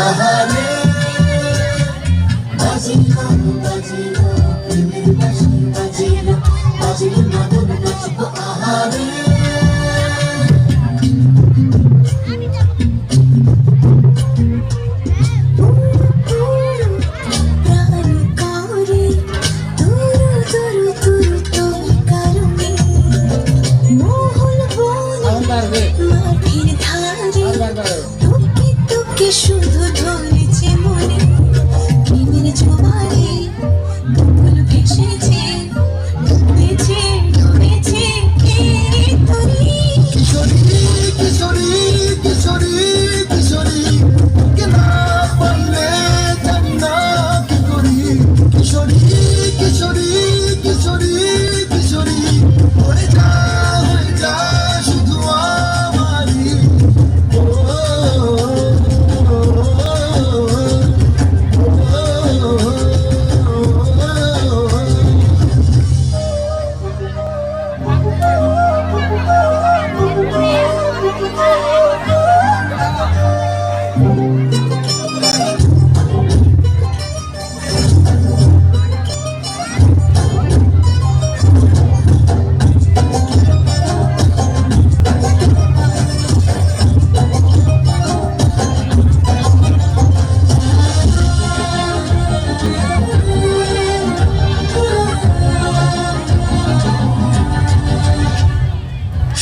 পাহাড়ে বাজিল বাজিল প্রেমের বাসি বাজিল বাজিল শুধু ধনী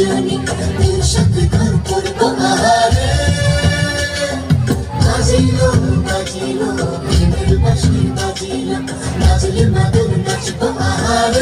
দুজনে একসাথে গান করব আহারে। বাজিলো বাজিলো প্রেমের বাসি বাজিলো বাজলে মাদুর নাচবো আহারে।